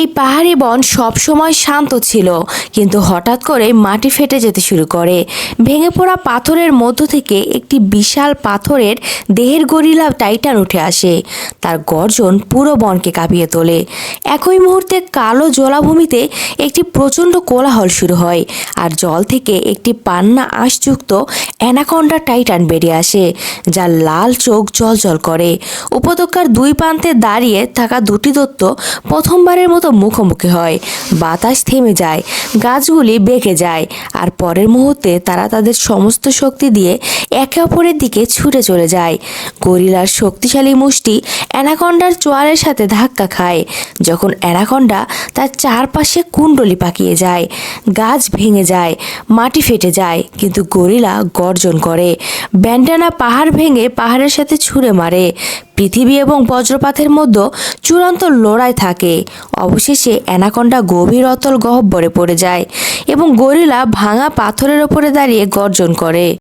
এই পাহাড়ি বন সবসময় শান্ত ছিল, কিন্তু হঠাৎ করে মাটি ফেটে যেতে শুরু করে। ভেঙে পড়া পাথরের মধ্য থেকে একটি বিশাল পাথরের দেহের গরিলা টাইটান উঠে আসে। তার গর্জন পুরো বনকে কাঁপিয়ে তোলে। একই মুহূর্তে কালো জলাভূমিতে একটি প্রচণ্ড কোলাহল শুরু হয় আর জল থেকে একটি পান্না আঁশযুক্ত অ্যানাকন্ডা টাইটান বেরিয়ে আসে যার লাল চোখ জল করে। উপত্যকার দুই প্রান্তে দাঁড়িয়ে থাকা দুটি দত্ত প্রথমবারের মতো মুখোমুখি হয়। বাতাস থেমে যায়, গাছগুলি বেঁকে যায়, আর পরের মুহূর্তে তারা তাদের সমস্ত শক্তি দিয়ে একে অপরের দিকে ছুটে চলে যায়। গরিলার শক্তিশালী মুষ্টি অ্যানাকন্ডার চোয়ালের সাথে ধাক্কা খায়। যখন অ্যানাকন্ডা তার চারপাশে কুণ্ডলি পাকিয়ে যায়, গাছ ভেঙে যায়, মাটি ফেটে যায়, কিন্তু গরিলা গর্জন করে। ব্যান্ডানা পাহাড় ভেঙে পাহাড়ের সাথে ছুঁড়ে মারে। পৃথিবী এবং বজ্রপাতের মধ্যে চূড়ান্ত লড়াই থাকে। অবশেষে অ্যানাকন্ডা গভীর অতল গহব্বরে পড়ে যায় এবং গরিলা ভাঙা পাথরের ওপরে দাঁড়িয়ে গর্জন করে।